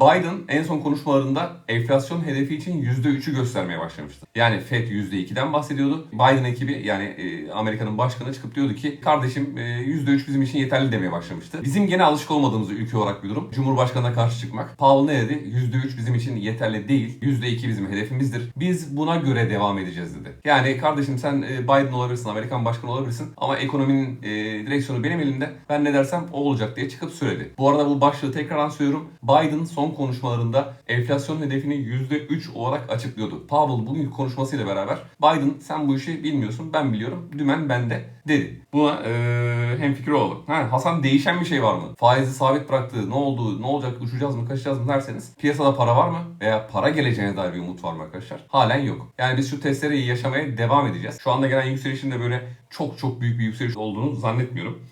Biden en son konuşmalarında enflasyon hedefi için %3'ü göstermeye başlamıştı. Yani Fed %2'den bahsediyordu. Biden ekibi yani e, Amerika'nın başkanı çıkıp diyordu ki kardeşim e, %3 bizim için yeterli demeye başlamıştı. Bizim gene alışık olmadığımız ülke olarak bir durum. Cumhurbaşkanına karşı çıkmak. Powell ne dedi? %3 bizim için yeterli değil. %2 bizim hedefimizdir. Biz buna göre devam edeceğiz dedi. Yani kardeşim sen e, Biden olabilirsin, Amerikan başkanı olabilirsin ama ekonominin e, direksiyonu benim elimde. Ben ne dersem o olacak diye çıkıp söyledi. Bu arada bu başlığı tekrardan söylüyorum. Biden son konuşmalarında enflasyon hedefini %3 olarak açıklıyordu. Powell bugünkü konuşmasıyla beraber Biden sen bu işi bilmiyorsun ben biliyorum dümen bende dedi. Buna e, hemfikir oldu. Ha, Hasan değişen bir şey var mı? Faizi sabit bıraktı. Ne oldu? Ne olacak? Uçacağız mı? Kaçacağız mı derseniz piyasada para var mı? Veya para geleceğine dair bir umut var mı arkadaşlar? Halen yok. Yani biz şu testereyi yaşamaya devam edeceğiz. Şu anda gelen yükselişin de böyle çok çok büyük bir yükseliş olduğunu zannetmiyorum.